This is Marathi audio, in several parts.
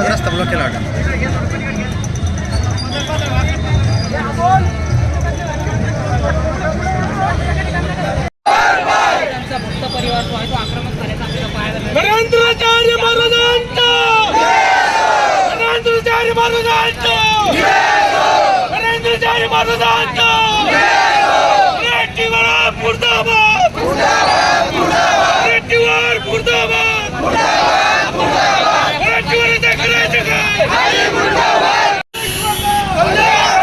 सगळं रस्ता ब्लॉक केला होता त्यांचा भक्त परिवार जो आहे तो आक्रमक झाल्याचा आपल्याला पाहायला मिळालं नरेंद्राचार्य महाराजांचा नरेंद्राचार्य महाराजांचा नरेंद्राचार्य महाराजांचा रेड्डीवर मुर्दाबाद रेड्डीवर मुर्दाबाद रेड्डीवर करायचं काय करायचं काय करायचं काय मुर्दाबाद मुर्दाबाद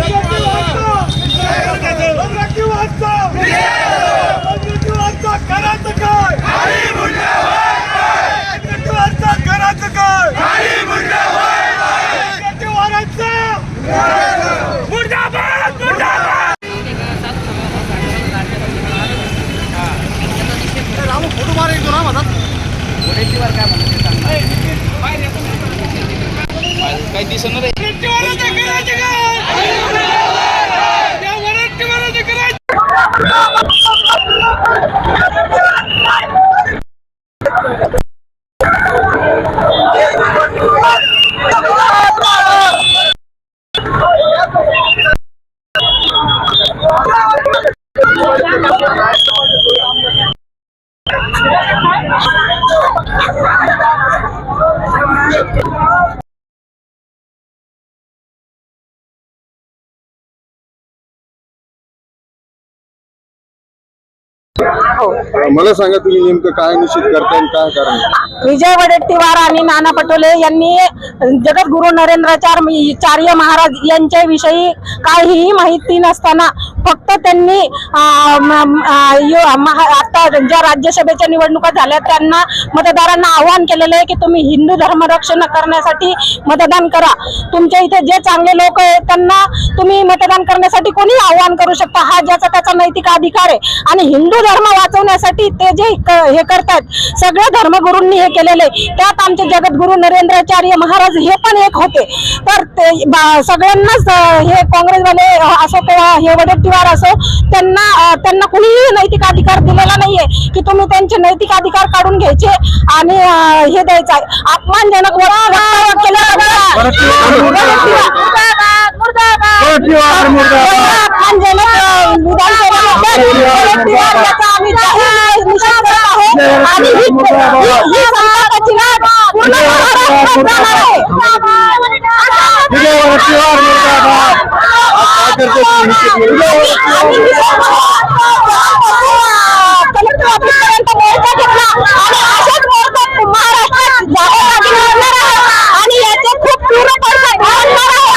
रामू फोटो मारे येतो ना माझा काही दिसणार करायचं काय या वरट्टीवराचं करायचं मला सांगा तुम्ही नेमकं काय निश्चित करताय काय कारण आहे? विजय वडेट्टीवार आणि नाना पटोले यांनी जगद्गुरु नरेंद्राचार्य महाराज यांच्याविषयी काहीही माहिती नसताना फक्त त्यांनी महा- आता ज्या राज्यसभेच्या निवडणुका झाल्या त्यांना मतदारांना आवाहन केलेलं आहे की तुम्ही हिंदू धर्म रक्षण करण्यासाठी मतदान करा. तुमच्या इथे जे चांगले लोक आहेत त्यांना तुम्ही मतदान करण्यासाठी कोणी आवाहन करू शकता? हा ज्याचा त्याचा नैतिक अधिकार आहे. आणि हिंदू धर्म वाचवण्यासाठी ते जे क- हे करतात सगळ्या धर्मगुरूंनी हे केलेले आहे. त्यात आमचे जगद्गुरु नरेंद्राचार्य महाराज हे पण एक होते. तर ते बा- सगळ्यांनाच हे काँग्रेसवाले अं, हे किंवा वडेट्टीवार असो त्यांना त्यांना कुणीही नैतिक अधिकार दिलेला नाहीये की तुम्ही त्यांचे नैतिक अधिकार काढून घ्यायचे आणि हे द्यायचं आहे. अपमानजनक केलं वडेट्टीवार. वडेट्टीवार मुर्दाबाद. अपमानजनक अं, विधान केल्याबद्दल वडेट्टीवार याचा आम्ही जाहीर निषेध करत आहोत आणि ही ही- ही संतापाची लाट पूर्ण महाराष्ट्रात जाणार आहे विजय वडेट्टीवार मुर्दाबाद. आज काय करते तुम्ही निश्चित म्हणून? कलेक्टर ऑफिसपर्यंत मोर्चा घेतला आणि अशाच मोर्चात महाराष्ट्रात जाहीरनामे होणार आहे आणि याचे खूप तीव्र पडसाद होणार आहे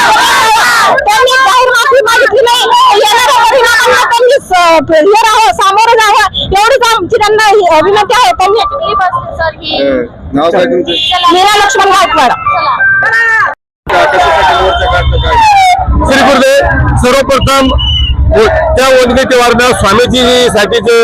त्यांनी जाहीर माफी मागितली नाही येणाऱ्या परिणामांना त्यांनी स- हे राहावं सामोरं जावं. एवढीच आमची त्यांना ही विनंती आहे. त्यांनी अं, नाव काय तुमचं? मीरा लक्ष्मण गायकवाड. काय श्री गुरुदेव सर्वप्रथम व- त्या वनगेटेवारनं स्वामीजी साठी जे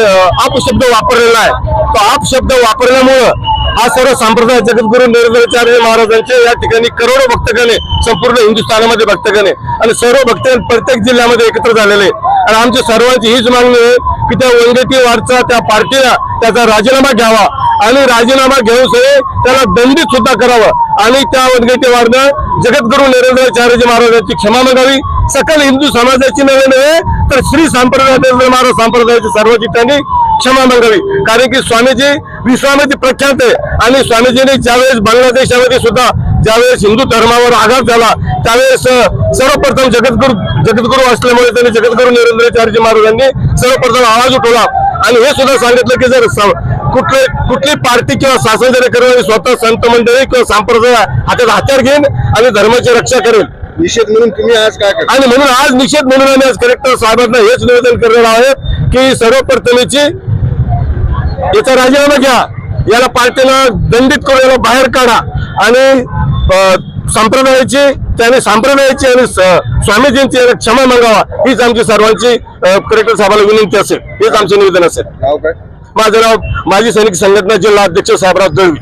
अपशब्द वापरलेला आहे तो अपशब्द वापरल्यामुळं हा सर्व संप्रदाय जगद्गुरु नरेंद्राचार्य महाराजांचे या ठिकाणी करोडो भक्तगणे संपूर्ण हिंदुस्थानामध्ये भक्तगणे आणि सर्व भक्त प्रत्येक जिल्ह्यामध्ये एकत्र झालेले. आहे. आणि आमच्या सर्वांची हीच मागणी आहे की त्या वनगेटीवारचा त्या पार्टीला त्याचा राजीनामा घ्यावा. आणि राजीनामा घेऊन सगळे त्याला दंडित सुद्धा करावं. आणि त्या वनगेटीवारनं जगद्गुरु नरेंद्राचार्यजी महाराजांची क्षमा मागावी. सकल हिंदू समाजाची नव्हे नव्हे तर श्री संप्रदायाचे महाराज संप्रदायाची सर्वांची त्यांनी क्षमा मागावी. कारण की स्वामीजी विश्वामध्ये प्रख्यात आहे. आणि स्वामीजींनी ज्यावेळेस बांगलादेशामध्ये सुद्धा ज्यावेळेस हिंदू धर्मावर आघात झाला त्यावेळेस सर्वप्रथम जगद्गुरु जगद्गुरु असल्यामुळे त्यांनी जगद्गुरु नरेंद्राचार्य महाराजांनी सर्वप्रथम आवाज उठवला. आणि हे सुद्धा सांगितलं की जर कुठले कुठली पार्टी किंवा शासन जरी करेल स्वतः संत मंडळी किंवा संप्रदाय हातात हत्यार घेईन आणि धर्माची रक्षा करेल. निषेध म्हणून तुम्ही आज काय करता? आणि म्हणून आज निषेध म्हणून आम्ही आज कलेक्टर साहेबांना हेच निवेदन करणार आहोत की सर्वप्रथमेची याचा राजीनामा घ्या. याला पार्टीला दंडित करून याला बाहेर काढा. आणि संप्रदायाची त्याने संप्रदायाची आणि स्वामीजींची क्षमा मागावा हीच आमची सर्वांची कलेक्टर साहेबाला विनंती असेल. हेच आमचे निवेदन असेल. माझं नाव माजी सैनिक संघटना जिल्हा अध्यक्ष साहेबराव दळवी.